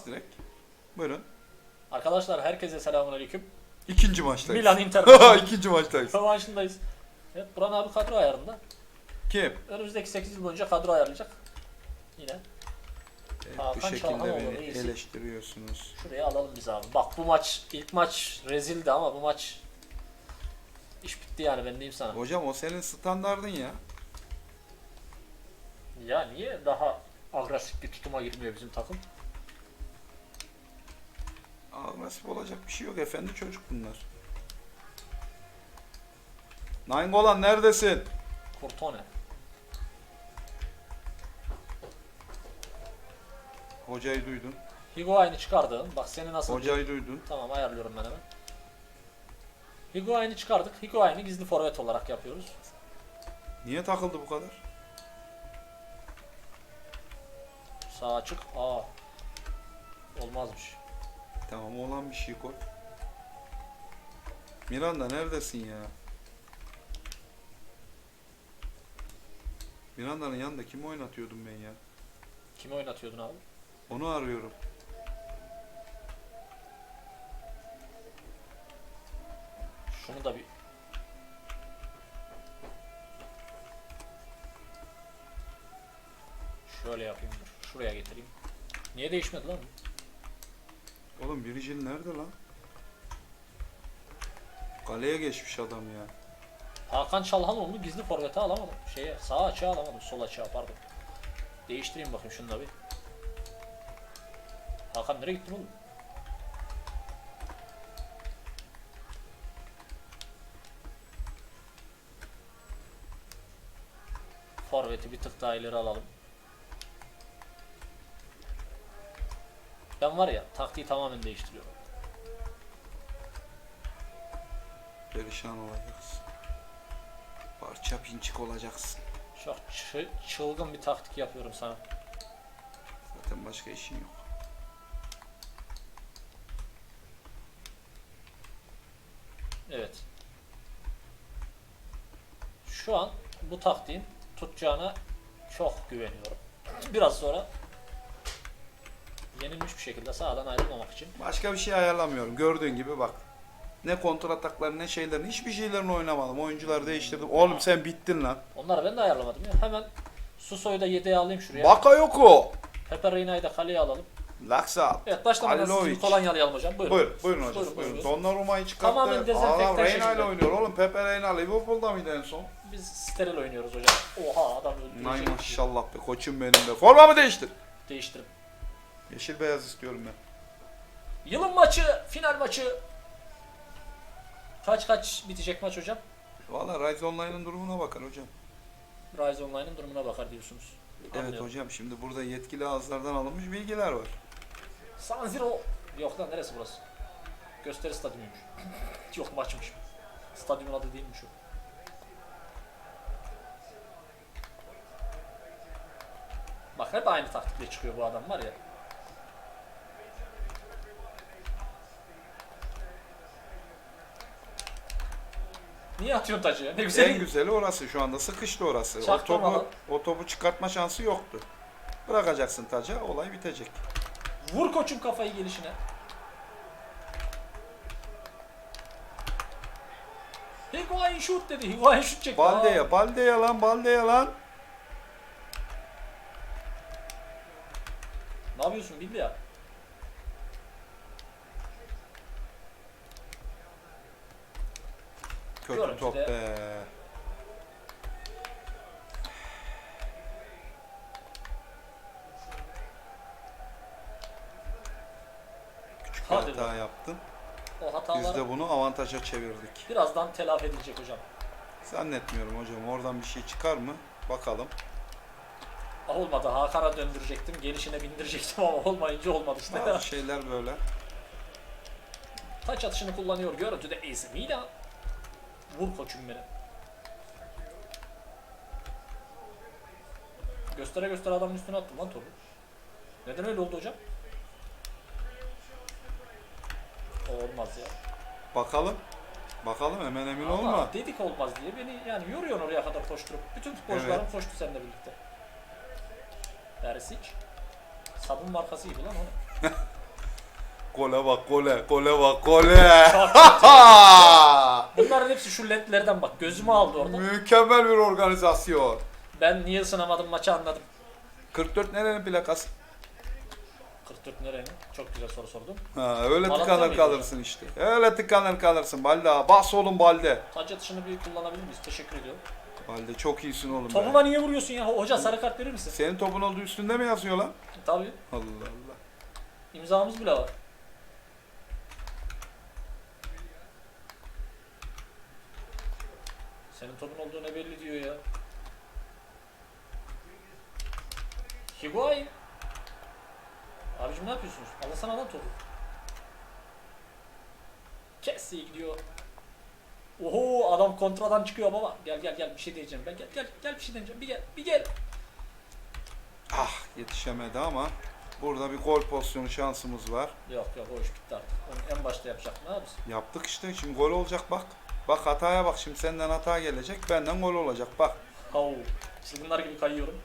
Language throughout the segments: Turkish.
Bas direkt. Buyurun. Arkadaşlar herkese selamünaleyküm. İkinci maçtayız. Milan Inter. İkinci maçtayız. Rövanşındayız. Evet Buran abi kadro ayarında. Kim? Önümüzdeki 8 yıl boyunca kadro ayarlayacak. Yine. Evet, bu Hakan şekilde Çalhanoğlu beni reisi. eleştiriyorsunuz. Şuraya alalım biz abi. Bak bu maç ilk maç rezildi ama bu maç iş bitti yani ben diyeyim sana. Hocam o senin standardın ya. Ya niye daha agresif bir tutuma girmiyor bizim takım? Agresif olacak bir şey yok. Efendi çocuk bunlar. Nainggolan neredesin? Kurtone. Hocayı duydun. Higuain'i çıkardın. Bak seni nasıl... Hocayı duydun. Tamam ayarlıyorum ben hemen. Higuain'i çıkardık. Higuain'i gizli forvet olarak yapıyoruz. Niye takıldı bu kadar? Sağ açık. Aa. Olmazmış. Tamam olan bir şey koy. Miranda neredesin ya? Miranda'nın yanında kimi oynatıyordum ben ya? Kimi oynatıyordun abi? Onu arıyorum. Şunu da bir... Şöyle yapayım dur. Şuraya getireyim. Niye değişmedi lan? bu? Oğlum Virgil nerede lan? Kaleye geçmiş adam ya. Hakan Çalhanoğlu gizli forvete alamadım. Şeye sağ açığa alamadım. Sol açığa pardon. Değiştireyim bakayım şunu da bir. Hakan nereye gittin oğlum? Forveti bir tık daha ileri alalım. Ben var ya taktiği tamamen değiştiriyorum. Perişan olacaksın. Parça pinçik olacaksın. Çok çı- çılgın bir taktik yapıyorum sana. Zaten başka işin yok. Evet. Şu an bu taktiğin tutacağına çok güveniyorum. Biraz sonra yenilmiş bir şekilde sağdan ayrılmamak için Başka bir şey ayarlamıyorum. Gördüğün gibi bak. Ne kontrol atakları ne şeylerin hiçbir şeylerini oynamadım. Oyuncuları değiştirdim. Oğlum sen bittin lan. onları ben de ayarlamadım ya. Hemen Suso'yu da yedeğe alayım şuraya. Baka yok o. Pepe Reyna'yı da kaleye alalım. Laksa. Evet başlamadan sizi kolonyalayalım hocam. Buyurun. Buyurun, buyurun hocam. Buyurun, Buyurun. Donnaruma'yı çıkarttı. Tamamen dezenfekte Adam Reyna ile oynuyor oğlum. Pepe Reyna Liverpool'da mıydı en son? Biz steril oynuyoruz hocam. Oha adam öldürecek. Şey. maşallah be koçum benim be. Formamı değiştir. Değiştirin. Yeşil beyaz istiyorum ben. Yılın maçı, final maçı. Kaç kaç bitecek maç hocam? Valla Rise Online'ın durumuna bakar hocam. Rise Online'ın durumuna bakar diyorsunuz. Evet Anlıyorum. hocam şimdi burada yetkili ağızlardan alınmış bilgiler var. San Siro. Yok lan neresi burası? Gösteri stadyumuymuş. Yok maçmış. Stadyumun adı değilmiş o. Bak hep aynı taktikle çıkıyor bu adam var ya. Niye atıyorsun tacı? Ne güzel. En güzeli orası şu anda sıkıştı orası. O Çaktırmadan. topu, o topu çıkartma şansı yoktu. Bırakacaksın taca olay bitecek. Vur koçum kafayı gelişine. Higuain şut dedi. Higuain şut çekti. Aa. Baldeya, baldeya lan, baldeya lan. Ne yapıyorsun bildi ya. Kötü Görüntüde- top be. Hata be. yaptın. O Biz hataları de bunu avantaja çevirdik. birazdan telafi edilecek hocam. Zannetmiyorum hocam. Oradan bir şey çıkar mı? Bakalım. Ah olmadı. Hakan'a döndürecektim. Gelişine bindirecektim ama olmayınca olmadı işte. Bazı şeyler böyle. Taç atışını kullanıyor. Görüntüde Milan. Vur koçum benim. Göstere göstere adamın üstüne attım lan topu. Neden öyle oldu hocam? Olmaz ya. Bakalım. Bakalım hemen emin Ama olma. dedik olmaz diye beni yani yoruyorsun oraya kadar koşturup. Bütün futbolcularım koştu seninle birlikte. Perisic. Sabun markası gibi lan o ne? Gole bak gole. Gole bak gole. Bunların hepsi şu ledlerden bak. Gözümü aldı orada. Mükemmel bir organizasyon. Ben niye ısınamadım maçı anladım. 44 nerenin plakası? 44 nerenin? Çok güzel soru sordum. Ha, öyle Malatya tıkanır mıydı kalırsın işte. Öyle tıkanır kalırsın Balde. Bas oğlum Balde. Taç atışını bir kullanabilir miyiz? Teşekkür ediyorum. Balde çok iyisin oğlum. be. Topuma niye vuruyorsun ya? Hoca sarı kart verir misin? Senin topun olduğu üstünde mi yazıyor lan? Tabii. Allah Allah. İmzamız bile var. Senin topun olduğu ne belli diyor ya. Higuain. Abicim ne yapıyorsunuz? Alasana lan topu. Kessi gidiyor. Oho adam kontradan çıkıyor baba. Gel gel gel bir şey diyeceğim ben. Gel gel gel bir şey diyeceğim. Bir gel bir gel. Ah yetişemedi ama burada bir gol pozisyonu şansımız var. Yok yok o iş bitti artık. Onu en başta yapacak ne yapsın? Yaptık işte şimdi gol olacak bak. Bak hataya bak şimdi senden hata gelecek benden gol olacak bak. Hav. Çılgınlar gibi kayıyorum.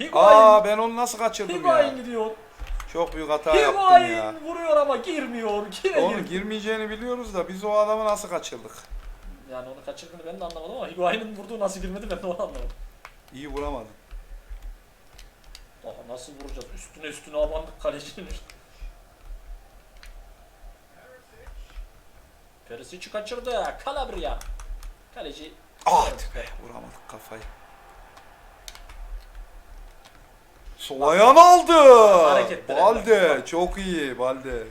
Higuain. Aa ben onu nasıl kaçırdım Higuain ya. gidiyor. Çok büyük hata yaptım ya. Higuain vuruyor ama girmiyor. Yine Oğlum girmiyor. girmeyeceğini biliyoruz da biz o adamı nasıl kaçırdık? Yani onu kaçırdığını ben de anlamadım ama Higuain'in vurduğu nasıl girmedi ben de onu anlamadım. İyi vuramadın. Daha nasıl vuracağız? Üstüne üstüne abandık kalecinin üstüne. Perisic kaçırdı. Calabria. Kaleci. Ah be vuramadık kafayı. Sol ayağını aldı. Hareketlere Balde bak. çok iyi Balde.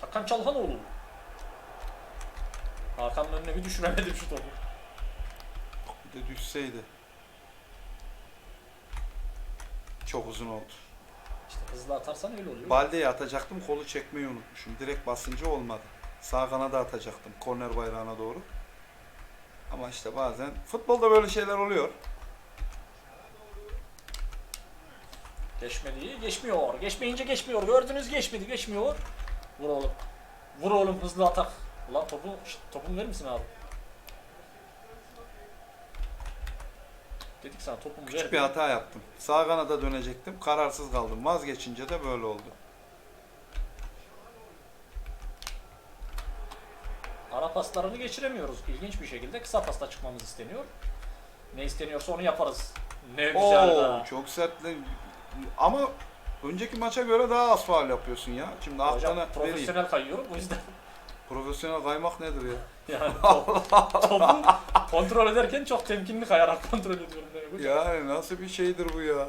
Hakan Çalhanoğlu. Hakan'ın önüne bir düşüremedim şu topu. Bir de düşseydi. Çok uzun oldu. Hızlı atarsan öyle oluyor. Balde'ye atacaktım kolu çekmeyi unutmuşum. Direkt basınca olmadı. Sağ kanada atacaktım korner bayrağına doğru. Ama işte bazen futbolda böyle şeyler oluyor. Geçmedi, geçmiyor. Geçmeyince geçmiyor. Gördünüz geçmedi, geçmiyor. Vur oğlum. Vur oğlum hızlı atak. Ulan topu, şşt, topumu verir misin abi? Dedik sana topumu ver. Küçük bir hata yaptım. Sağ kanada dönecektim. Kararsız kaldım. Vazgeçince de böyle oldu. Ara paslarını geçiremiyoruz. İlginç bir şekilde kısa pasta çıkmamız isteniyor. Ne isteniyorsa onu yaparız. Ne güzel Oo, be. çok sert. Ama önceki maça göre daha az faal yapıyorsun ya. Şimdi Hocam aklına vereyim. profesyonel kayıyorum o yüzden. Profesyonel kaymak nedir ya? Yani top, topu kontrol ederken çok temkinli kayarak kontrol ediyorum demek hocam. Yani nasıl bir şeydir bu ya?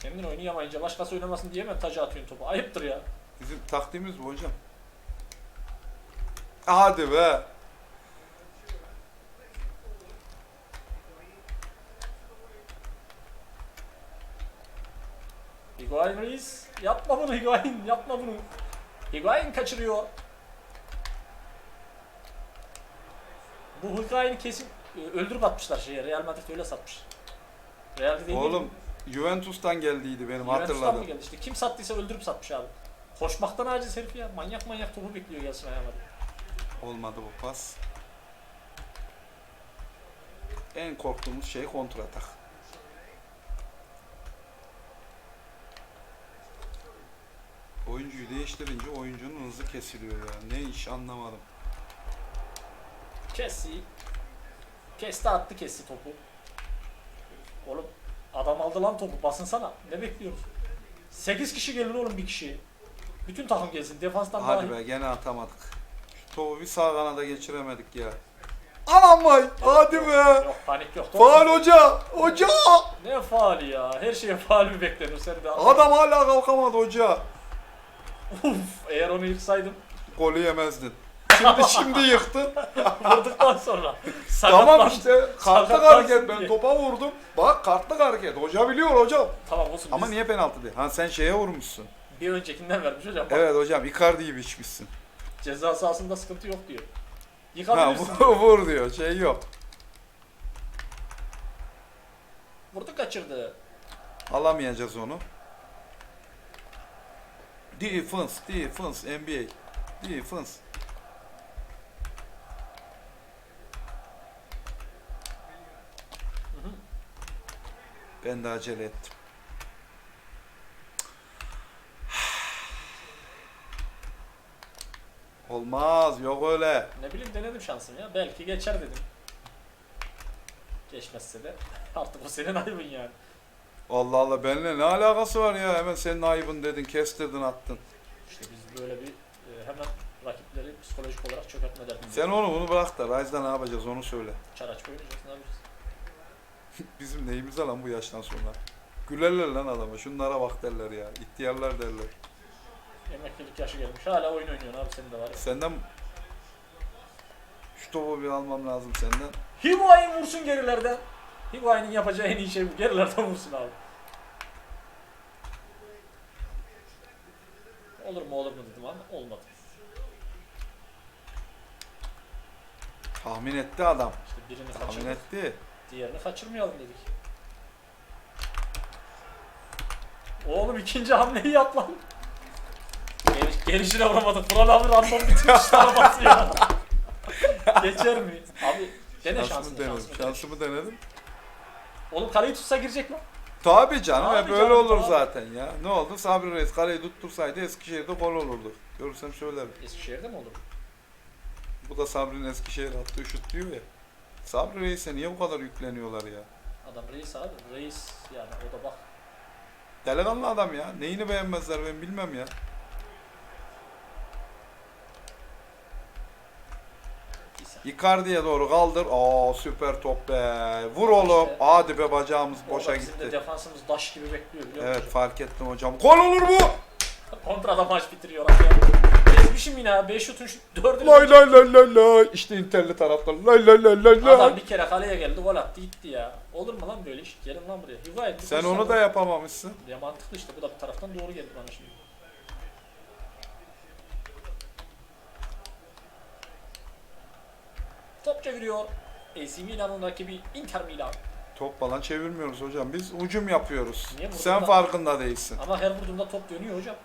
Kendin oynayamayınca başkası oynamasın diye mi taca atıyorsun topu? Ayıptır ya. Bizim taktiğimiz bu hocam. Hadi be. Higuain reis. Yapma bunu Higuain. Yapma bunu. Higuain kaçırıyor. Bu Higuain'i kesin e, öldürüp atmışlar şeye. Real Madrid öyle satmış. Real'de değil Oğlum Juventus'tan geldiydi benim Juventus'tan hatırladım. mı geldi işte? Kim sattıysa öldürüp satmış abi. Koşmaktan aciz herif ya. Manyak manyak topu bekliyor gelsin Real Madrid. Olmadı bu pas. En korktuğumuz şey kontratak. Oyuncuyu değiştirince oyuncunun hızı kesiliyor ya. Ne iş anlamadım. Kessi. Kesti attı kesti topu. Oğlum adam aldı lan topu basınsana. Ne bekliyoruz? 8 kişi gelir oğlum bir kişi. Bütün takım gelsin. Defanstan Hadi dahil. be gene atamadık. Şu topu bir sağ kanada geçiremedik ya. Anam vay! Hadi be! Yok panik yok. Faal hoca! Hoca! Ne faali ya? Her şeye faal mi beklenir sen de? Adam hala kalkamadı hoca. Uf, eğer onu yıksaydım Golü yemezdin. Şimdi şimdi yıktın. vurduktan sonra. tamam işte kartlık hareket ben diye. topa vurdum. Bak kartlık hareket. Hoca biliyor hocam. Tamam olsun. Ama biz niye penaltı değil? Ha sen şeye vurmuşsun. Bir öncekinden vermiş hocam. Bak, Evet hocam Icardi'yi biçmişsin. Ceza sahasında sıkıntı yok diyor. Ha Yıkabilirsin. vur, vur diyor. Şey yok. Vurdu kaçırdı. Alamayacağız onu. Defense, defense, NBA. Defense. Ben de acele ettim. Olmaz, yok öyle. Ne bileyim denedim şansım ya. Belki geçer dedim. Geçmezse de artık o senin ayıbın yani. Allah Allah benimle ne alakası var ya? Hemen senin ayıbın dedin, kestirdin, attın. İşte biz böyle bir e, hemen rakipleri psikolojik olarak çökertme derdindeyiz. Sen onu bunu bırak da Rise'da ne yapacağız onu söyle. Çar aç oynayacağız ne yapacağız? Bizim neyimize lan bu yaştan sonra? Gülerler lan adama. Şunlara bak derler ya. İhtiyarlar derler. Emeklilik yaşı gelmiş. Hala oyun oynuyorsun abi senin de var ya. Senden şu topu bir almam lazım senden. Higuain vursun gerilerden. Higuain'in yapacağı en iyi şey bu. Gerilerden vursun abi. Olur mu olur mu dedim ama olmadı. Tahmin etti adam. İşte birini Tahmin kaçırdık. etti. Diğerini kaçırmayalım dedik. Oğlum ikinci hamleyi yap lan. Gel, gelişine vuramadık. Buran abi random bitirmiş arabası ya. Geçer mi? Abi dene Şansımı şansını denedim. şansını. dene. Şansımı denedim. Oğlum kaleyi tutsa girecek lan. Tabii canım. Tabii hep böyle canım, olur tabii. zaten ya. Ne oldu? Sabri Reis kaleyi tuttursaydı Eskişehir'de gol olurdu. Görürsem söylerim. Eskişehir'de mi olur? Bu da Sabri'nin Eskişehir attığı şut diyor ya. Sabri Reis'e niye bu kadar yükleniyorlar ya? Adam reis abi. Reis yani o da bak. Delikanlı adam ya. Neyini beğenmezler ben bilmem ya. Icardi'ye doğru kaldır. Aa süper top be. Vur oğlum. işte- Hadi be bacağımız boşa bizim de gitti. defansımız daş gibi bekliyor biliyor Evet musun? fark ettim hocam. Gol olur bu. Kontrada maç bitiriyor abi. Ezmişim yine abi. 5 şutun şu 4'ünü Lay lay lay lay lay. İşte Inter'li taraftar. Lay lay lay lay Adam lay. bir kere kaleye geldi gol attı gitti ya. Olur mu lan böyle iş? Gelin lan buraya. Bir Sen onu da yapamamışsın. Ya mantıklı işte bu da bir taraftan doğru geldi bana şimdi. Top çeviriyor. AC Milan'ın rakibi Inter Milan. Top falan çevirmiyoruz hocam. Biz ucum yapıyoruz. Niye Sen da- farkında değilsin. Ama her vurduğunda top dönüyor hocam.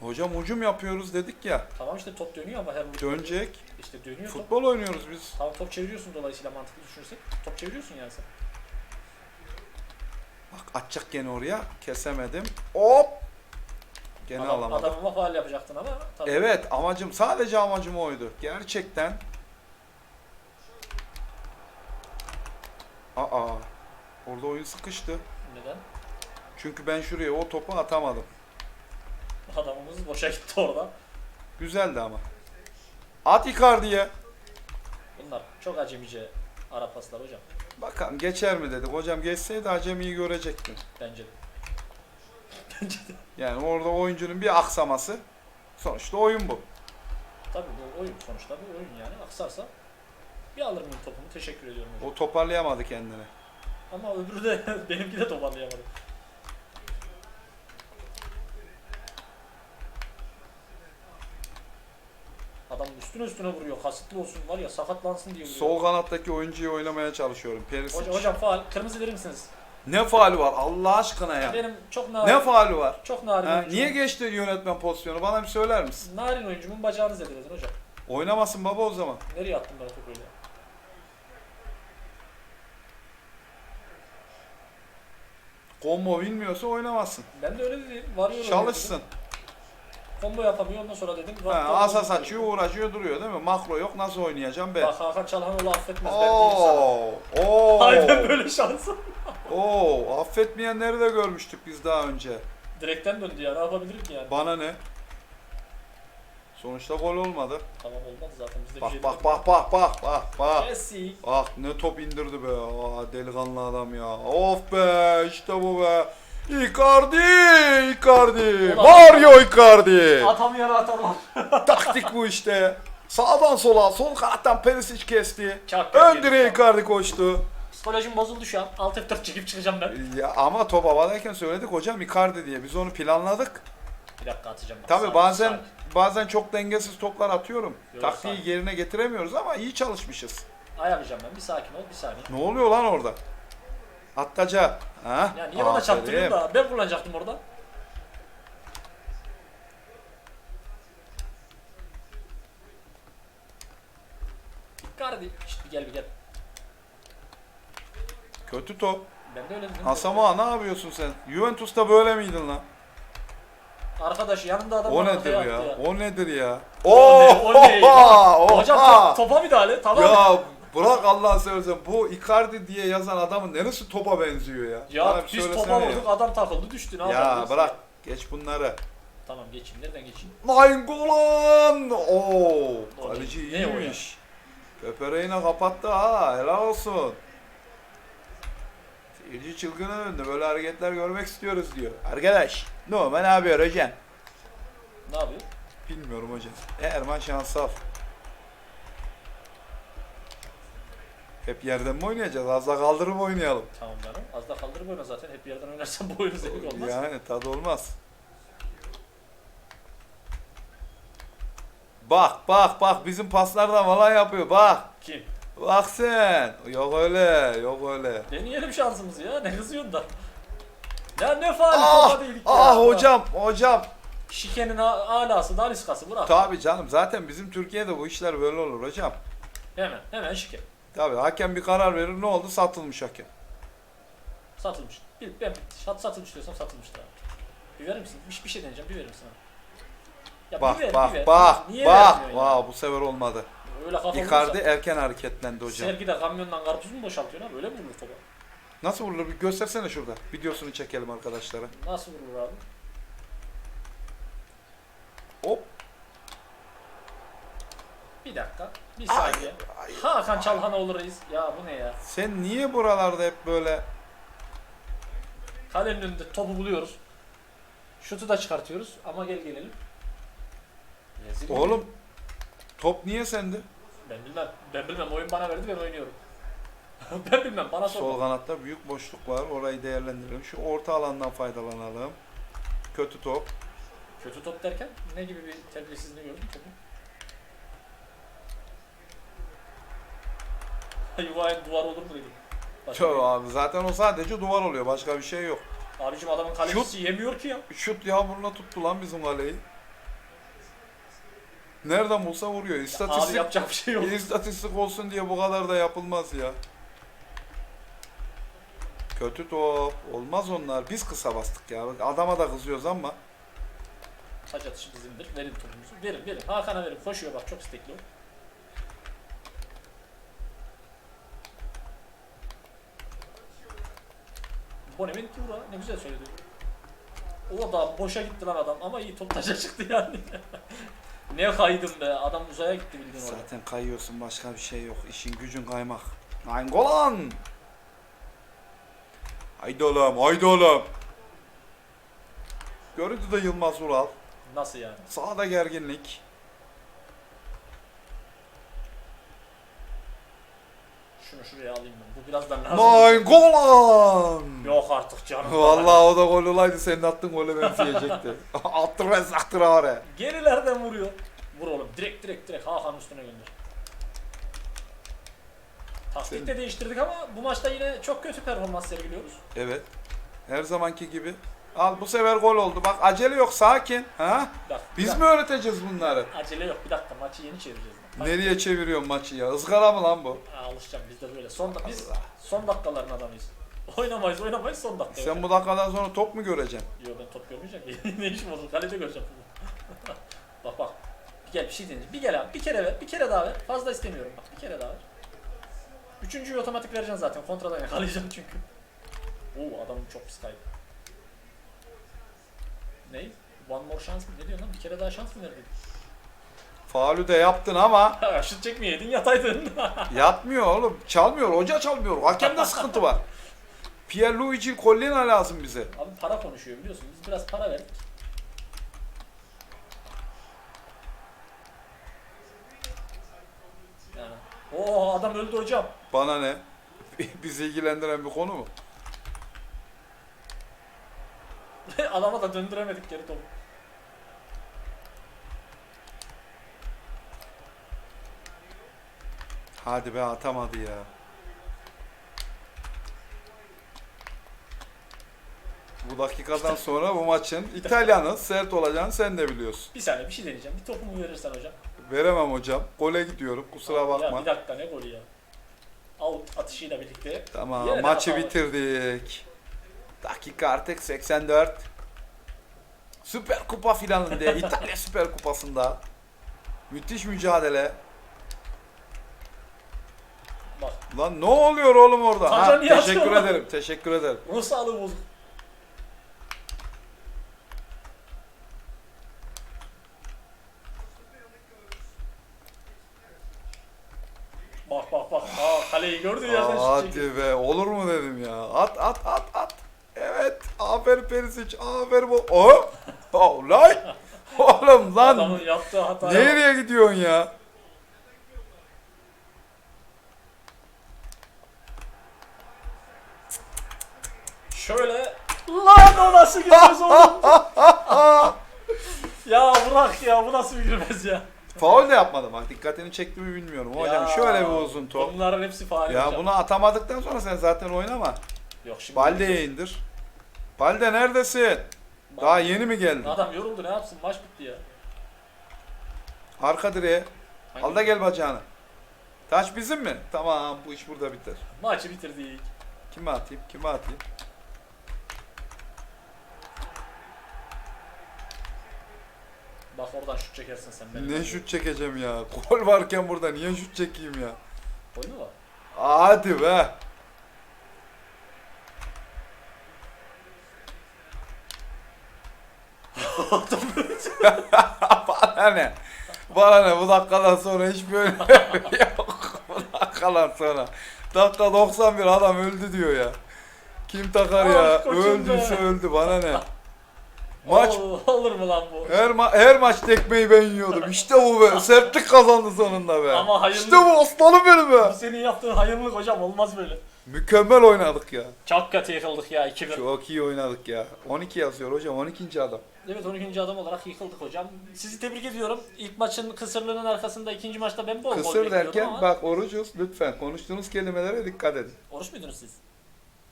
Hocam ucum yapıyoruz dedik ya. Tamam işte top dönüyor ama her vurduğunda Dönecek. işte dönüyor top. Futbol oynuyoruz biz. Tamam top çeviriyorsun dolayısıyla mantıklı düşünürsek. Top çeviriyorsun yani sen. Bak atacak gene oraya. Kesemedim. Hop. Gene Adam, alamadım. adamıma faal yapacaktın ama tabii. Evet amacım sadece amacım oydu. Gerçekten. Aa. Orada oyun sıkıştı. Neden? Çünkü ben şuraya o topu atamadım. Adamımız boşa gitti orada. Güzeldi ama. At Icardi'ye. Bunlar çok acemice ara paslar hocam. Bakalım geçer mi dedik. Hocam geçseydi acemiyi görecektin. Bence de. Yani orada oyuncunun bir aksaması. Sonuçta oyun bu. Tabii bu oyun sonuçta bu oyun yani. Aksarsa bir alır mıyım topumu teşekkür ediyorum hocam. O toparlayamadı kendini. Ama öbürü de benimki de toparlayamadı. Adam üstüne üstüne vuruyor. Kasıtlı olsun var ya sakatlansın diye vuruyor. Sol kanattaki oyuncuyu oynamaya çalışıyorum. Perisic. Hocam, hocam faal. Kırmızı verir misiniz? Ne faali var Allah aşkına ya. Benim çok narin. Ne faali var? Çok narin Ha, niye geçti yönetmen pozisyonu? Bana bir söyler misin? Narin oyuncumun bacağını zedeledin hocam. Oynamasın baba o zaman. Nereye attın ben o topu öyle? Combo bilmiyorsa oynamasın. Ben de öyle dedim. Varıyor Çalışsın. Combo yapamıyor ondan sonra dedim. Ha, asas açıyor uğraşıyor duruyor değil mi? Makro yok nasıl oynayacağım ben? Bak Hakan Çalhanoğlu affetmez. Ben. Oo, oo, Aynen böyle şansım. Oo, affetmeyenleri de görmüştük biz daha önce. Direkten döndü ya. Ne yapabilirim ki yani? Bana ne? Sonuçta gol olmadı. Tamam olmadı zaten. Biz de bir Bak şey bak bak bak bak bak bak. Messi. Bak ne top indirdi be. Aa, delikanlı adam ya. Of be işte bu be. Icardi, Icardi, Ulan. Mario Icardi. Atamayan atarlar. Taktik bu işte. Sağdan sola, sol kanattan Perisic kesti. Çak Ön direğe Icardi koştu. Psikolojim bozuldu şu an. Alt F4 çekip çıkacağım ben. Ya ama top havadayken söyledik hocam Icardi diye. Biz onu planladık. Bir dakika atacağım. Bak, Tabii sakin, bazen sakin. bazen çok dengesiz toplar atıyorum. Yok, Taktiği sakin. yerine getiremiyoruz ama iyi çalışmışız. Ayarlayacağım ben. Bir sakin ol, bir saniye. Ne oluyor lan orada? Attaca. Ha? Ya niye bana Aferin. da ben kullanacaktım orada. Icardi. Şşt bir gel bir gel. Kötü top. Ben de öyle dedim. Asamoah ne yapıyorsun sen? Juventus'ta böyle miydin lan? Arkadaş yanında adam O bana nedir arkaya ya? attı O nedir ya? O ne? O ne? Oha! Hocam top- topa müdahale tamam. Ya bırak Allah'ını seversen bu Icardi diye yazan adamın neresi topa benziyor ya? Ya Bana bir biz söylesene topa ya. vurduk adam takıldı düştü ne Ya yapalım? bırak geç bunları. Tamam geçeyim nereden geçeyim? Nainggolan! Oo! Kaleci ne- o ya? iyiymiş. Pepereina kapattı ha helal olsun. Seyirci çılgına döndü. Böyle hareketler görmek istiyoruz diyor. Arkadaş, no ben ne yapıyor hocam? Ne yapıyor? Bilmiyorum hocam. Erman Şansal. Hep yerden mi oynayacağız? Az da kaldırıp oynayalım. Tamam canım. Az da kaldırıp oyna zaten. Hep yerden oynarsan bu oyunu zevk olmaz. Yani tadı olmaz. Bak bak bak bizim paslardan falan yapıyor bak. Kim? Bak sen. Yok öyle yok öyle. Deneyelim şansımızı ya. Ne kızıyorsun da? Ya ne faali Ah, topa değdik ah ya. hocam hocam. Şikenin alası, daliskası bırak. Tabi canım zaten bizim Türkiye'de bu işler böyle olur hocam. Hemen, hemen şike. Tabi hakem bir karar verir ne oldu satılmış hakem. Satılmış. Bir, ben sat, satılmış diyorsam satılmıştır abi. Bir verir misin? Bir, bir şey deneyeceğim. Bir verir misin abi? Ya Bak bir ver, bak bir ver. bak Niye bak. ya? Wow, bu sefer olmadı. Öyle kafa Icardi vurursa- erken hareketlendi hocam. Sergide kamyondan karpuz mu boşaltıyorsun abi? Öyle mi vurur topa? Nasıl vurulur bir göstersene şurada. Videosunu çekelim arkadaşlara. Nasıl vurur abi? Hop. Bir dakika. Bir Ay, saniye. ay. Hakan Çalhanoğlu reis. Ya bu ne ya? Sen niye buralarda hep böyle Kalenin önünde topu buluyoruz. Şutu da çıkartıyoruz ama gel gelelim. Rezil? Oğlum top niye sende? Ben bilmem. Ben bilmem. Oyun bana verdi ben oynuyorum. ben bilmem. Bana sor. Sol kanatta büyük boşluk var. Orayı değerlendirelim. Şu orta alandan faydalanalım. Kötü top. Kötü top derken ne gibi bir terbiyesizliğini gördün topu? Yuvaya duvar olur mu dedim. Başka bir- abi zaten o sadece duvar oluyor. Başka bir şey yok. Abicim adamın kalecisi yemiyor ki ya. Şut yağmuruna tuttu lan bizim kaleyi. Nereden bulsa vuruyor. Abi İstatistik, yapacak bir şey yok. istatistik olsun diye bu kadar da yapılmaz ya. Kötü top. Olmaz onlar. Biz kısa bastık ya. Adama da kızıyoruz ama. Taç atışı bizimdir. Verin topumuzu. Verin verin. Hakan'a verin. Koşuyor bak çok istekli o. Bonaventura ne güzel söyledi. O da boşa gitti lan adam ama iyi top taça çıktı yani. ne kaydım be adam uzaya gitti bildiğin orada. Zaten kayıyorsun başka bir şey yok. İşin gücün kaymak. Nainggolan! Haydi oğlum, haydi oğlum. Görüntüde Yılmaz Ural. Nasıl yani? Sağda gerginlik. Şunu şuraya alayım ben. Bu birazdan lazım. Nainggolan! Yok artık canım. Vallahi o da gol olaydı senin attığın golü benzeyecekti. Attır ve saktır oraya. Gerilerden vuruyor. Vur oğlum. Direkt direkt direkt Hakan'ın üstüne gönder. Taktik de değiştirdik ama bu maçta yine çok kötü performans sergiliyoruz. Evet. Her zamanki gibi. Al bu sefer gol oldu. Bak acele yok sakin. Ha? Bir Biz dakika. mi öğreteceğiz bunları? Acele yok. Bir dakika maçı yeni çevireceğiz. Nereye çeviriyorsun maçı ya? Izgara mı lan bu? Aa, alışacağım biz de böyle. Son, da- biz son dakikaların adamıyız. Oynamayız oynamayız son dakika. Sen bu dakikadan sonra top mu göreceksin? Yok ben top görmeyeceğim ki. ne işim olur? Kalede göreceğim. bak bak. Bir gel bir şey deneyeceğim. Bir gel abi. Bir kere ver. Bir kere daha ver. Fazla istemiyorum bak. Bir kere daha ver. Üçüncüyü otomatik vereceksin zaten. Kontradan yakalayacağım çünkü. Oo adam çok pis kaydı. Ne? One more şans mı? Ne diyorsun lan? Bir kere daha şans mı verdin? Faulü de yaptın ama Şut çekmeyeydin yataydın. yatmıyor oğlum. Çalmıyor. Hoca çalmıyor. Hakemde sıkıntı var. Pierluigi Collina lazım bize. Abi para konuşuyor biliyorsun. Biz biraz para verdik. Yani. Oo adam öldü hocam. Bana ne? Bizi ilgilendiren bir konu mu? Adama da döndüremedik geri topu. Hadi be atamadı ya. Bu dakikadan sonra bu maçın İtalyan'ın sert olacağını sen de biliyorsun. Bir saniye bir şey deneyeceğim. Bir topumu verirsen hocam. Veremem hocam. Gole gidiyorum. Kusura Ya bakma. bir dakika ne golü ya. Out atışıyla birlikte. Tamam Yine maçı bitirdik. Dakika artık 84. Süper Kupa finalinde İtalya Süper Kupası'nda müthiş mücadele. Bak Lan ne oluyor oğlum orada? Ha, niye teşekkür atıyor? ederim. Teşekkür ederim. ruh sağlığı bozuk. Bak bak bak. Aa, kaleyi gördü yerden Aa, şut çekiyor. Hadi be olur mu dedim ya. At at at at. Evet. Aferin Perisic. Aferin bu. Oh. Oh lan. Oğlum lan. Adamın yaptığı hataya bak. Nereye gidiyorsun ya? Şöyle. Lan o nasıl girmez oğlum? ya bırak ya bu nasıl bir girmez ya? Faul de yapmadım bak dikkatini çekti mi bilmiyorum. Hocam şöyle bir uzun top. Bunların hepsi faal Ya hocam. bunu atamadıktan sonra sen zaten oynama. Yok şimdi. Balde'ye indir. Balde neredesin? Daha yeni mi geldin? Adam yoruldu ne yapsın maç bitti ya. Arka direğe. Hangi- Al da gel bacağını. Taç bizim mi? Tamam bu iş burada biter. Maçı bitirdik. Kime atayım? Kime atayım? Bak oradan şut çekersin sen benim. Ne şut çekeceğim ya? Gol varken burada niye şut çekeyim ya? Oyunu var. Hadi be. Bana ne? Bana ne? Bu dakikadan sonra hiç böyle yok. Bu dakikadan sonra. Dakika 91 adam öldü diyor ya. Kim takar ya? Ah, Öldüyse öldü bana ne? Maç Oo, olur mu lan bu? her, ma- her maç tekmeyi ben yiyordum. İşte bu be. Sertlik kazandı sonunda be. Ama hayırlı- İşte bu aslanım benim be. Bu senin yaptığın hayırlılık hocam olmaz böyle. Mükemmel oynadık ya. Çok kötü yıkıldık ya 2-1. Çok iyi oynadık ya. 12 yazıyor hocam 12. adam. Evet 12. adam olarak yıkıldık hocam. Sizi tebrik ediyorum. İlk maçın kısırlığının arkasında ikinci maçta ben bol gol Kısır bekliyordum derken ama. bak orucuz lütfen konuştuğunuz kelimelere dikkat edin. Oruç muydunuz siz?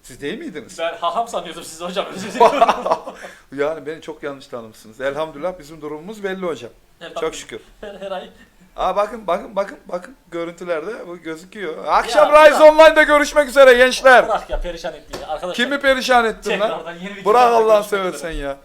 Siz değil miydiniz? Ben haham sanıyordum sizi hocam. Özür diliyorum. Yani beni çok yanlış tanımışsınız. Elhamdülillah bizim durumumuz belli hocam. Çok şükür. Her, her ay. Aa bakın bakın bakın bakın görüntülerde bu gözüküyor. Akşam Ya, Rise. Online'da görüşmek üzere gençler. Bırak ya perişan etti ya. Arkadaşlar. Kimi perişan ettin lan? Bırak Allah'ını seversen ya.